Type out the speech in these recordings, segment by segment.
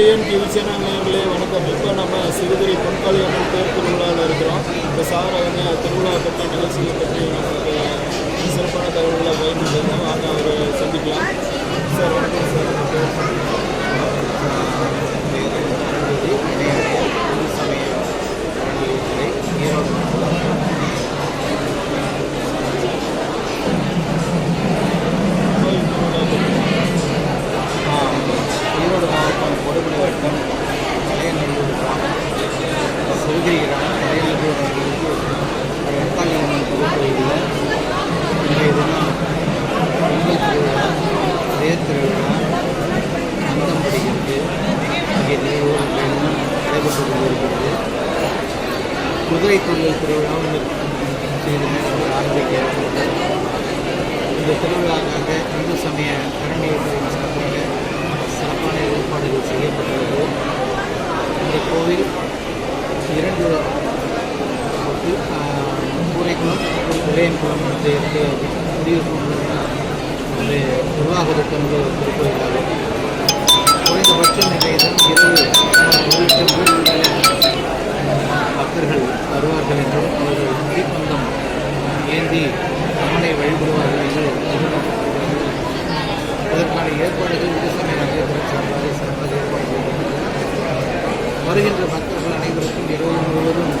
AN TV வணக்கம். இப்போ நம்ம சிறுதுறை பொன்காளி அம்மன் தேர் திருவிழாவில் இருக்கிறோம். இந்த சார் வந்து திருவிழா பற்றி நிகழ்ச்சியை பற்றி நமக்கு சிறப்பான தகவல்களை பயன்படுத்த வாங்க அவரை சந்திக்கலாம். சார் வணக்கம் சார். ஈரோடு குதிரை தொழில் திருவிழாவும் ஆரம்பிக்க இந்த திருவிழாக்காக இந்து சமய அறநிலையத்துறையின் சார்பாக சிறப்பான ஏற்பாடுகள் செய்யப்பட்டுள்ளது. இந்த கோவில் இரண்டு ஆஹ், கூரைக்குளம் மற்றும் உதயங்குளம் என்ற இரண்டு குடியிருப்பு ஒரு நிர்வாகத்திற்கு ஒரு திருக்கோயிலாகும் ஏற்பாடுகள் இந்து சமய சார்பாக சிறப்பாக ஏற்பாடு வருகின்ற பக்தர்கள் அனைவருக்கும் இரவு முழுவதும்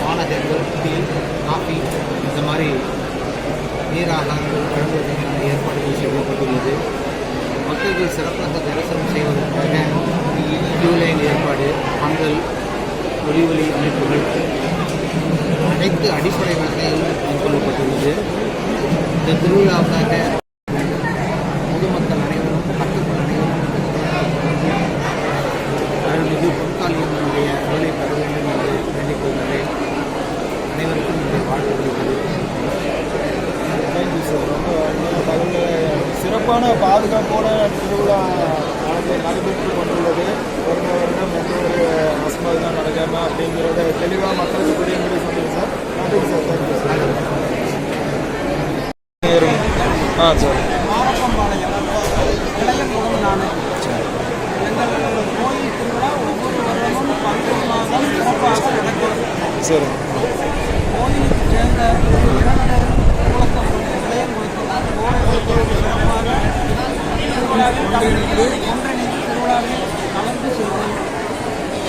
பானகங்கள் டீ காஃபி இந்த மாதிரி நீராகாரங்கள் வழங்குவதற்கான ஏற்பாடுகள் செய்யப்பட்டுள்ளது. மக்கள் சிறப்பாக தரிசனம் செய்வதற்காக ஜூலைன் ஏற்பாடு பந்தல் ஒலி அமைப்புகள் அனைத்து அடிப்படை வசதிகளும் மேற்கொள்ளப்பட்டுள்ளது. இந்த திருவிழாவுக்காக பொதுமக்கள் அனைவரும் பக்தர்கள் அனைவரும் அருள்மிகு பொற்காலியம்மனுடைய அருளை பெற வேண்டும் என்று வேண்டிக் கொள்கிறேன் அனைவருக்கும் இந்த வாழ்த்துக்கள் தேங்க்யூ சார் ரொம்ப நல்ல தகவல்களை சிறப்பான பாதுகாப்போட திருவிழா நடந்து நடைபெற்று கொண்டுள்ளது. வருட வருடம் எந்த ஒரு அசம்பாவிதம் நடக்காம அப்படிங்கிறத தெளிவாக மக்களுக்கு புரிய முடியும் சொல்லுங்க சார். நன்றி சார். தேங்க்யூ சார் ஆ சார். மாரப்பம்பாளையம் இளையங்குளம் நானே எங்கள் கோயில் திருவிழா ஒவ்வொரு வருடமும் பங்குனி மாதம் சிறப்பாக நடக்கிறது சரி கோயிலுக்கு சேர்ந்த இரண்டு குளத்தம் இளையங்குளத்தில் கோயில் சிறப்பாக திருவிழாவில் கலந்து ஒன்றிணைந்து திருவிழாவில் கலந்து செல்வோம்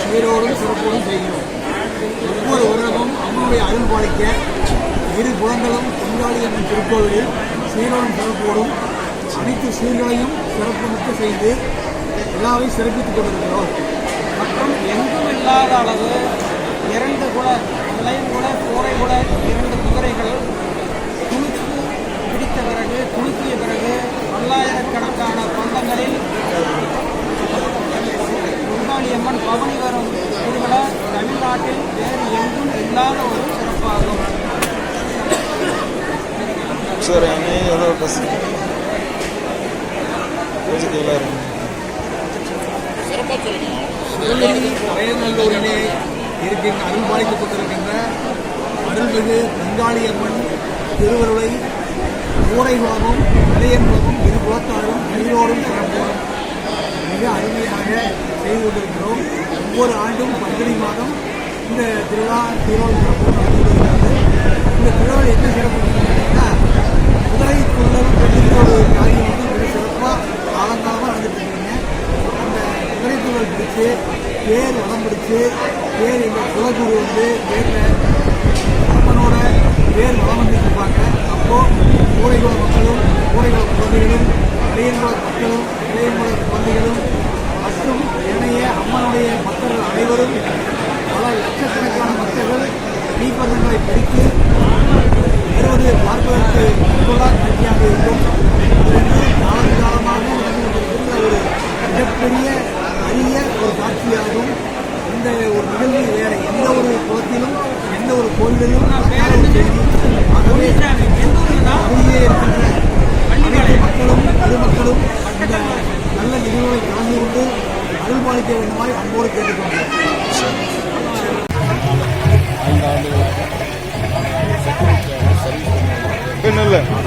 சீரோடும் சிறப்போடும் செய்கிறோம். ஒவ்வொரு வருடமும் அம்மனுடைய அருள் பாலிக்க இரு குளங்களும் பொங்காளி என்னும் திருக்கோவிலில் சீரோடும் சிறப்போடும் அனைத்து சீர்களையும் சிறப்புமிக்க செய்து விழாவை சிறப்பித்துக் கொண்டிருக்கிறோம். மற்றும் எங்கும் இல்லாத அளவு இரண்டு குல கூரை கோரைகுல இரண்டு குதிரைகள் பிறகு குலுக்கிய பிறகு பல்லாயிரக்கணக்கான பந்தங்களில் அம்மன் பவனி வரும் திருவிழா தமிழ்நாட்டில் வேறு எங்கும் இல்லாத ஒரு சிறப்பாகும். சரி ஏதோ பஸ் வயநல்லூரிலே இருக்கின்ற அருள் பாலிக்கப்பட்டிருக்கின்ற அருள்மிகு பொங்காளி அம்மன் உலகம் இளையன் உலகம் இரு குலத்தாரும் நீரோடும் சிறப்போம் மிக அருமையாக செய்து கொண்டிருக்கிறோம். ஒவ்வொரு ஆண்டும் பங்குனி மாதம் இந்த திருவிழா சீரோடு சிறப்போடு நடந்து வருகிறது இந்த திருவிழா என்ன சிறப்பு? பல லட்சக்கணக்கான மக்கள் தீபந்தங்களை பிடித்து வருவது பார்ப்பதற்கு கண்கொள்ளா காட்சியாக இருக்கும் காலம் காலமாக நடந்து ஒரு மிகப்பெரிய அரிய ஒரு காட்சியாகும் இந்த ஒரு நிகழ்வு வேற எந்த ஒரு குளத்திலும் எந்த ஒரு கோயிலிலும் ஆகவே அருகே இருக்கின்ற மக்களும் பொதுமக்களும் இந்த நல்ல நிகழ்வுகளை கலந்து கொண்டு அருள் பாலிக்க வேண்டுமாய் அன்போடு கேட்டுக்கொண்டேன் 都在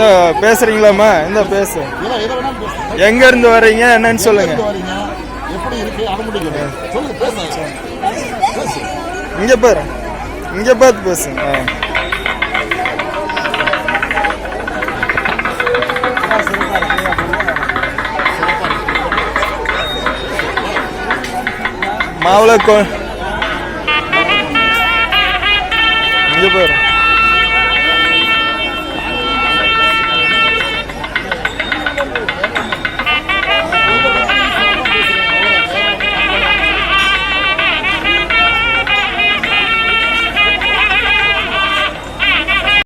சார் பேசுறீங்களாம்மா? இந்த பேசு. எங்க இருந்து வர்றீங்க? என்னன்னு சொல்லுங்க. இங்க பாரு. இங்க பார்த்து பேசுங்க. மாவுளை கொ இங்க பாரு.